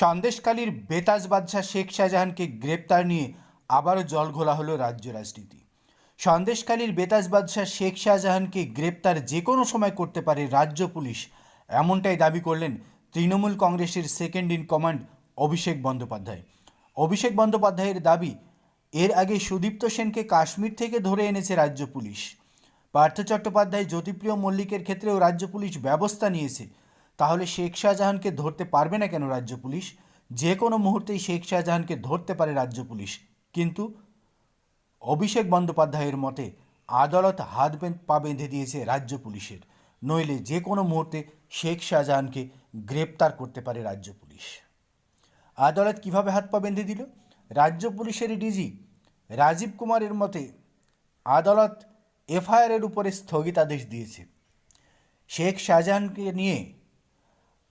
সন্দেশকালীর বেতাজ বাদশাহ শেখ শাহজাহানকে গ্রেপ্তার নিয়ে আবারও জল ঘোলা হলো রাজ্য রাজনীতি। সন্দেশকালীর বেতাজ বাদশাহ শেখ শাহজাহানকে গ্রেপ্তার যে কোনো সময় করতে পারে রাজ্য পুলিশ, এমনটাই দাবি করলেন তৃণমূল কংগ্রেসের second in command Abhishek Bandyopadhyay. Abhishek বন্দ্যোপাধ্যায়ের দাবি, এর আগে সুদীপ্ত সেনকে কাশ্মীর থেকে ধরে এনেছে রাজ্য পুলিশ। পার্থ চট্টোপাধ্যায় জ্যোতিপ্রিয় মল্লিকের ক্ষেত্রেও রাজ্য পুলিশ ব্যবস্থা নিয়েছে তাহলে শেখ শাহজাহানকে ধরতে পারবে না কেন রাজ্য পুলিশ? যে কোনো মুহূর্তেই শেখ শাহজাহানকে ধরতে পারে রাজ্য পুলিশ। কিন্তু অভিষেক বন্দ্যোপাধ্যায়ের মতে, আদালত হাত পা বেঁধে দিয়েছে রাজ্য পুলিশের। নইলে যে কোনো মুহূর্তে শেখ শাহজাহানকে গ্রেপ্তার করতে পারে রাজ্য পুলিশ। আদালত কীভাবে হাত পা বেঁধে দিল? রাজ্য পুলিশের ডিজি রাজীব কুমারের মতে, আদালত এফআইআরের উপরে স্থগিতাদেশ দিয়েছে। শেখ শাহজাহানকে নিয়ে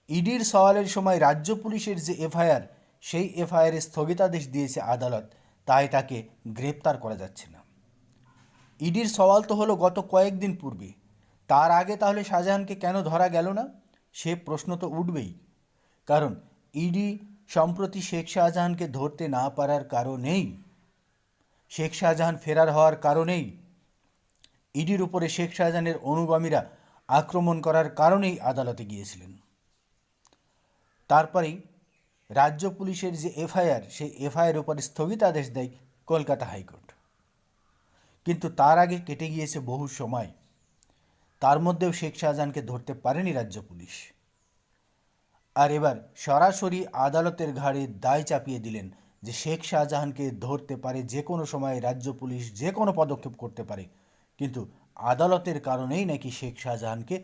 ইডির সওয়ালের সময় রাজ্য পুলিশের যে এফআইআর, সেই এফআইআরে স্থগিতাদেশ দিয়েছে আদালত। তাই তাকে গ্রেপ্তার করা যাচ্ছে না। ইডির সওয়াল তো হলো গত কয়েকদিন পূর্বে। তার আগে তাহলে শাহজাহানকে কেন ধরা গেল না? সে প্রশ্ন তো উঠবেই। কারণ ইডি সম্প্রতি শেখ শাহজাহানকে ধরতে না পারার কারণেই, শেখ শাহজাহান ফেরার হওয়ার কারণেই ইডির উপরে শেখ শাহজাহানের অনুগামীরা আক্রমণ করার কারণেই আদালতে গিয়েছিলেন। তারপরেই রাজ্য পুলিশের যে এফআইআর, সেই এফআইআর উপরে স্থগিতাদেশ দেয় কলকাতা হাইকোর্ট। কিন্তু তার আগে কেটে গিয়েছে বহু সময়। তার মধ্যেও শেখ শাহজাহানকে ধরতে পারেনি রাজ্য পুলিশ। আর এবার সরাসরি আদালতের ঘাড়ে দায় চাপিয়ে দিলেন যে শেখ শাহজাহানকে ধরতে পারে যে কোনো সময় রাজ্য পুলিশ যে কোনো পদক্ষেপ করতে পারে। কিন্তু আদালতের কারণেই নাকি শেখ শাহজাহানকে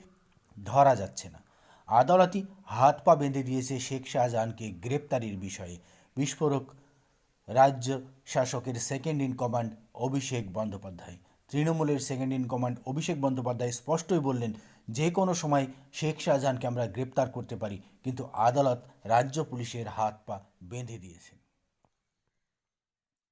ধরা যাচ্ছে না। আদালতই হাত পা বেঁধে দিয়েছে শেখ শাহজাহানকে গ্রেপ্তারির বিষয়ে। বিস্ফোরক রাজ্য শাসকের second in command Abhishek Bandyopadhyay. তৃণমূলের second in command Abhishek Bandyopadhyay স্পষ্টই বললেন, যে কোনো সময় শেখ শাহজাহানকে আমরা গ্রেপ্তার করতে পারি, কিন্তু আদালত রাজ্য পুলিশের হাত পা বেঁধে দিয়েছেন